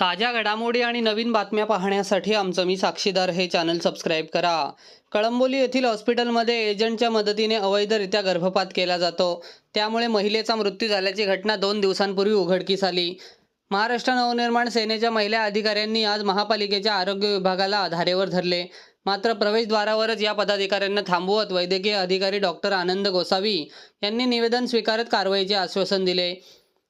ताज्या घडामोडी आणि नवीन बातम्या पाहण्यासाठी आमचं मी साक्षीदार हे चॅनल सबस्क्राईब करा. कळंबोली येथील हॉस्पिटलमध्ये एजंटच्या मदतीने अवैधरित्या गर्भपात केला जातो. त्यामुळे महिलेचा मृत्यू झाल्याची घटना दोन दिवसांपूर्वी उघडकीस आली. महाराष्ट्र नवनिर्माण सेनेच्या महिला अधिकाऱ्यांनी आज महापालिकेच्या आरोग्य विभागाला धारेवर धरले. मात्र प्रवेशद्वारावरच या पदाधिकाऱ्यांना थांबवत वैद्यकीय अधिकारी डॉक्टर आनंद गोसावी यांनी निवेदन स्वीकारत कारवाईचे आश्वासन दिले.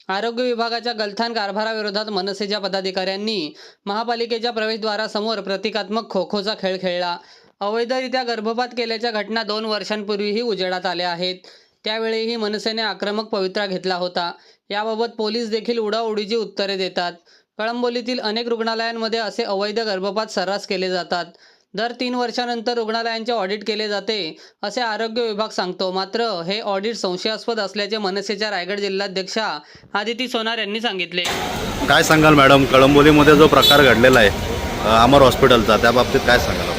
आरोग्य विभागाच्या गलथान कारभाराविरोधात मनसेच्या पदाधिकाऱ्यांनी महापालिकेच्या प्रवेशद्वारासमोर प्रतिकात्मक खो खोचा खेळ खेळला. अवैधरित्या गर्भपात केल्याच्या घटना दोन वर्षांपूर्वीही उजेडात आल्या आहेत. त्यावेळीही मनसेने आक्रमक पवित्रा घेतला होता. याबाबत पोलीस देखील उडाउडीची उत्तरे देतात. कळंबोलीतील अनेक रुग्णालयांमध्ये असे अवैध गर्भपात सर्रास केले जातात. दर तीन वर्षानंतर रुग्णालयांचे ऑडिट केले जाते असे आरोग्य विभाग सांगतो. मात्र हे ऑडिट संशयास्पद असल्याचे मनसेच्या रायगड जिल्हाध्यक्षा आदिती सोनार यांनी सांगितले. काय सांगाल मॅडम? कळंबोलीमध्ये जो प्रकार घडलेला आहे अमर हॉस्पिटलचा त्या बाबतीत काय सांगाल?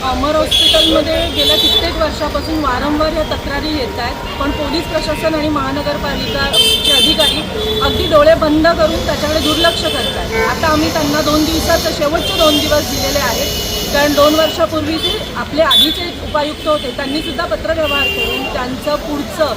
अमर हॉस्पिटलमध्ये गेल्या कित्येक वर्षापासून वारंवार या तक्रारी येत आहेत. पण पोलीस प्रशासन आणि महानगरपालिकाचे अधिकारी अगदी डोळे बंद करून त्याच्याकडे दुर्लक्ष करत आहेत. आता आम्ही त्यांना दोन दिवसाचे शेवटचे दोन दिवस दिलेले आहेत. कारण दोन वर्षापूर्वी जे आपले आधीचे उपायुक्त होते त्यांनीसुद्धा पत्रव्यवहार करून त्यांचं पुढचं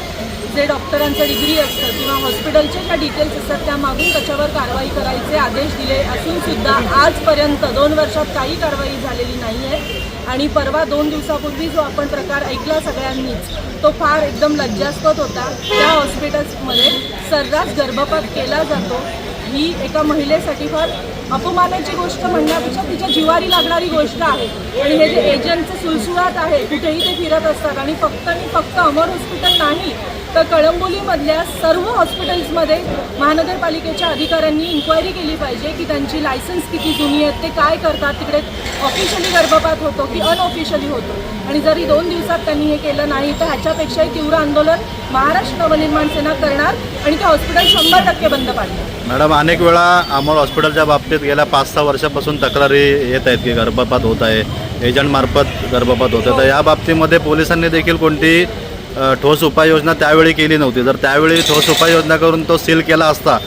जे डॉक्टरांचं डिग्री असतं किंवा हॉस्पिटलचे ज्या डिटेल्स असतात त्या मागून त्याच्यावर कारवाई करायचे आदेश दिले असूनसुद्धा आजपर्यंत दोन वर्षात काही कारवाई झालेली नाही आहे आणि परवा दोन दिवसापूर्वी जो आपण प्रकार ऐकला सगळ्यांनीच तो फार एकदम लज्जास्पद होता. त्या हॉस्पिटल्समध्ये सर्रास गर्भपात केला जातो. ही एका महिलेसाठी फार अपमानाची गोष्ट म्हणण्यापेक्षा तिच्या जिवारी लागणारी गोष्ट आहे. आणि हे जे एजंटचं सुळसुळाट आहे कुठेही ते फिरत असतात आणि फक्त आणि फक्त अमर हॉस्पिटल नाही तर कळंबोलीमधल्या सर्व हॉस्पिटल्समध्ये महानगरपालिकेच्या अधिकाऱ्यांनी इन्क्वायरी केली पाहिजे की त्यांची लायसन्स किती जुनी आहेत ते काय करतात तिकडे ऑफिशियली गर्भपात होतो की अनऑफिशियली होतो? आणि जरी दोन दिवसात त्यांनी हे केलं नाही तर ह्याच्यापेक्षाही तीव्र आंदोलन महाराष्ट्र नवनिर्माण सेना करणार आणि ते हॉस्पिटल शंभर टक्के बंद पाडणार. मॅडम अनेक वेळा अमोल हॉस्पिटलच्या बाबतीत गेल्या पाच सहा वर्षापासून तक्रारी येत आहेत की गर्भपात होत आहे एजंटमार्फत गर्भपात होत आहे. तर या बाबतीमध्ये पोलिसांनी देखील कोणती ठोस उपाययोजना त्यावेळी केली नव्हती. जर त्यावेळी ठोस उपाययोजना करून तो सील केला असता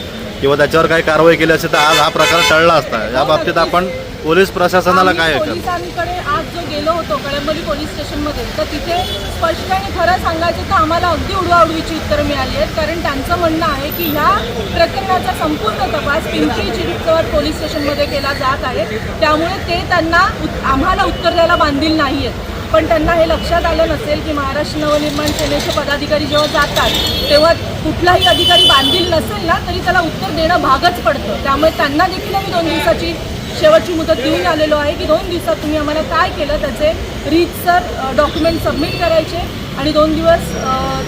किंवा त्याच्यावर काही कारवाई केली असती तर आज हा प्रकार टळला असता. या बाबतीत आपण पोलीस प्रशासनाला काय पोलिसांकडे आज जो गेलो होतो कळंबोली पोलीस स्टेशनमध्ये तर तिथे स्पष्ट आणि खरं सांगायचं तर आम्हाला अगदी उडवाउडवीची उत्तरं मिळाली आहेत. कारण त्यांचं म्हणणं आहे की ह्या प्रकरणाचा संपूर्ण तपास पिंपरी चिंचवड पोलीस स्टेशनमध्ये केला जात आहे. त्यामुळे ते त्यांना आम्हाला उत्तर द्यायला बांधील नाही आहेत पण त्यांना हे लक्षात आलं नसेल की महाराष्ट्र नवनिर्माण सेनेचे पदाधिकारी जेव्हा जातात तेव्हा कुठलाही अधिकारी बांधील नसेल ना तरी त्याला उत्तर देणं भागच पडतं. त्यामुळे त्यांना देखील आम्ही दोन दिवसाची शेवटची मुदत देऊन आलेलो आहे की दोन दिवसात तुम्ही आम्हाला काय केलं त्याचे रीतसर डॉक्युमेंट सबमिट करायचे. आणि दोन दिवस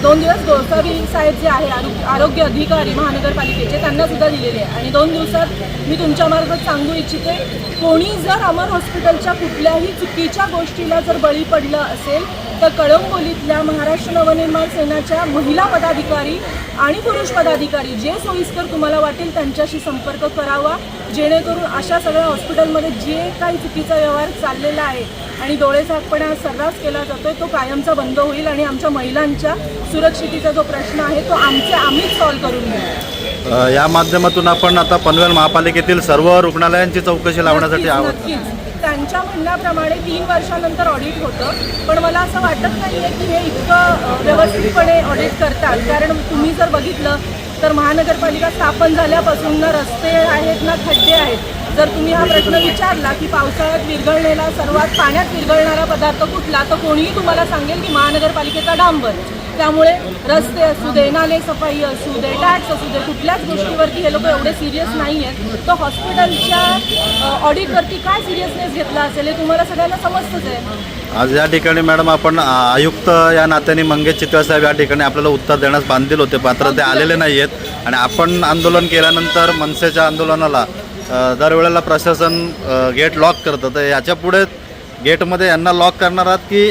दोन दिवस गोसावी साहेब जे आहे आरो- आरोग्य अधिकारी महानगरपालिकेचे त्यांना सुद्धा दिलेले आहे. आणि दोन दिवसात मी तुमच्यामार्फत सांगू इच्छिते कोणी जर अमर हॉस्पिटलच्या कुठल्याही चुकीच्या गोष्टीला जर बळी पडलं असेल तर कळंबोलीतल्या महाराष्ट्र नवनिर्माण सेनाच्या महिला पदाधिकारी आणि पुरुष पदाधिकारी जे सोयीस्कर तुम्हाला वाटेल त्यांच्याशी संपर्क करावा. जेणेकरून अशा सगळ्या हॉस्पिटलमध्ये जे काही चुकीचा व्यवहार चाललेला आहे आणि डोळेझाकपणा सर्रास केला जातोय तो कायमचा बंद होईल आणि आमच्या महिलांच्या सुरक्षितीचा जो प्रश्न आहे तो आमचे आम्हीच सॉल्व्ह करून घेऊ. या माध्यमातून आपण आता पनवेल महापालिकेतील सर्व रुग्णालयांची चौकशी लावण्यासाठी आहोत. त्यांच्या म्हणण्याप्रमाणे तीन वर्षानंतर ऑडिट होतं पण मला असं वाटत नाही आहे की हे इतकं व्यवस्थितपणे ऑडिट करतात. कारण तुम्ही जर बघितलं तर महानगरपालिका स्थापन झाल्यापासून ना रस्ते आहेत ना खड्डे आहेत जर तुम्ही हा प्रश्न विचारला की पावसाळ्यात विरघळलेला सर्वात पाण्यात विरघळणारा पदार्थ कुठला तर कोणीही तुम्हाला सांगेल की महानगरपालिकेचा डांबर. त्यामुळे रस्ते असू दे नाले सफाई असू दे टॅक्स असू दे कुठल्याच गोष्टीवरती हे लोक एवढे सिरियस नाही आहेत तर हॉस्पिटलच्या ऑडिटवरती काय सिरियसनेस घेतला असेल हे तुम्हाला सगळ्यांना समजतंच आहे. आज या ठिकाणी मॅडम आपण आयुक्त या नात्याने मंगेश चितळसाहेब या ठिकाणी आपल्याला उत्तर देण्यास बांधील होते. मात्र ते आलेले नाही आहेत आणि आपण आंदोलन केल्यानंतर मनसेच्या आंदोलनाला दरवेळेला प्रशासन गेट लॉक करतं. तर याच्यापुढे गेटमध्ये यांना लॉक करणार आहात की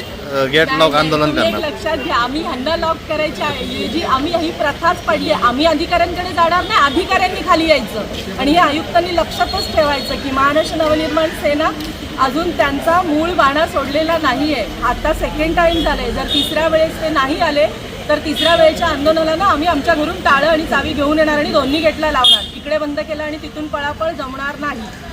गेट लॉक आंदोलन करणार? लक्षात घ्या. आम्ही ह्यांना लॉक करायच्या ऐवजी आम्ही ही प्रथाच पडली आम्ही अधिकाऱ्यांकडे जाणार नाही अधिकाऱ्यांनी खाली यायचं. आणि हे आयुक्तांनी लक्षातच ठेवायचं की महाराष्ट्र नवनिर्माण सेना अजून त्यांचा मूळ बाणा सोडलेला नाही आहे आता सेकंड टाइम झालंय. जर तिसऱ्या वेळेस ते नाही आले तर तिसऱ्या वेळेच्या आंदोलनाला आम्ही आमच्या घरून टाळं आणि चावी घेऊन येणार आणि दोन्ही गेटला लावणार. इकडे तिकडे बंद केलं आणि तिथून पळापळ जमणार नाही.